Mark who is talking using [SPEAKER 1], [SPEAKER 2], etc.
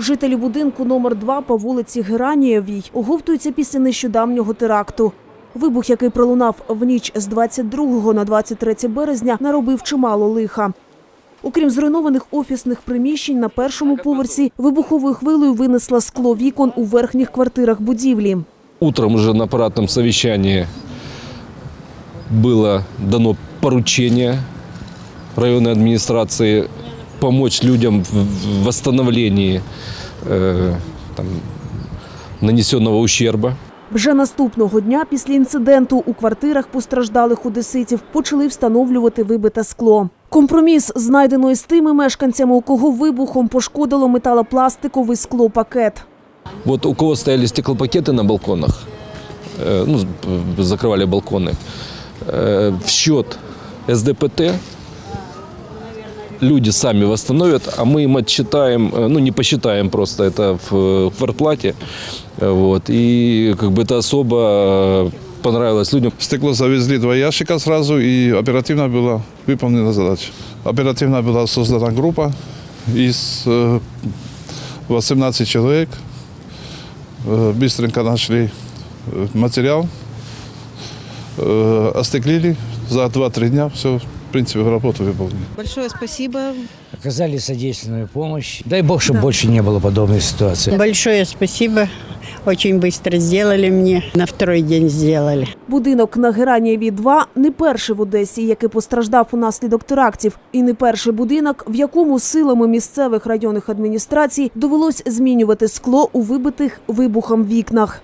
[SPEAKER 1] Жителі будинку номер 2 по вулиці Геранієвій оговтуються після нещодавнього теракту. Вибух, який пролунав в ніч з 22 на 23 березня, наробив чимало лиха. Окрім зруйнованих офісних приміщень, на першому поверсі вибуховою хвилею винесла скло вікон у верхніх квартирах будівлі.
[SPEAKER 2] Утром уже на аппаратном совещании было дано поручение районной администрации помочь людям в в восстановлении э, там, нанесенного ущерба.
[SPEAKER 1] Вже наступного дня після інциденту у квартирах постраждалих одеситів почали встановлювати вибите скло. Компроміс знайдено із тими мешканцями, у кого вибухом пошкодило металопластиковий склопакет.
[SPEAKER 2] Вот у кого стояли стеклопакеты на балконах, э, ну, з- закрывали балконы, э, в счет СДПТ люди сами восстановят, а мы им отчитаем, э, ну не посчитаем просто это в э, квартплате. Э, Вот, и как бы это особо э, понравилось людям.
[SPEAKER 3] Стекло завезли два ящика сразу, и оперативно была выполнена задача. Оперативно была создана группа из э, 18 человек. Быстренько нашли материал, остеклили. За 2-3 дня все, в принципе, работу выполнили.
[SPEAKER 4] Большое спасибо.
[SPEAKER 5] оказали содейственную помощь. Дай бог, чтобы больше не было подобной ситуации.
[SPEAKER 6] Большое спасибо. Очень быстро сделали мне. На второй день сделали.
[SPEAKER 1] Будинок на Геранієві 2 не перший в Одесі, який постраждав унаслідок терактів, і не перший будинок, в якому силами місцевих районних адміністрацій довелось змінювати скло у вибитих вибухом вікнах.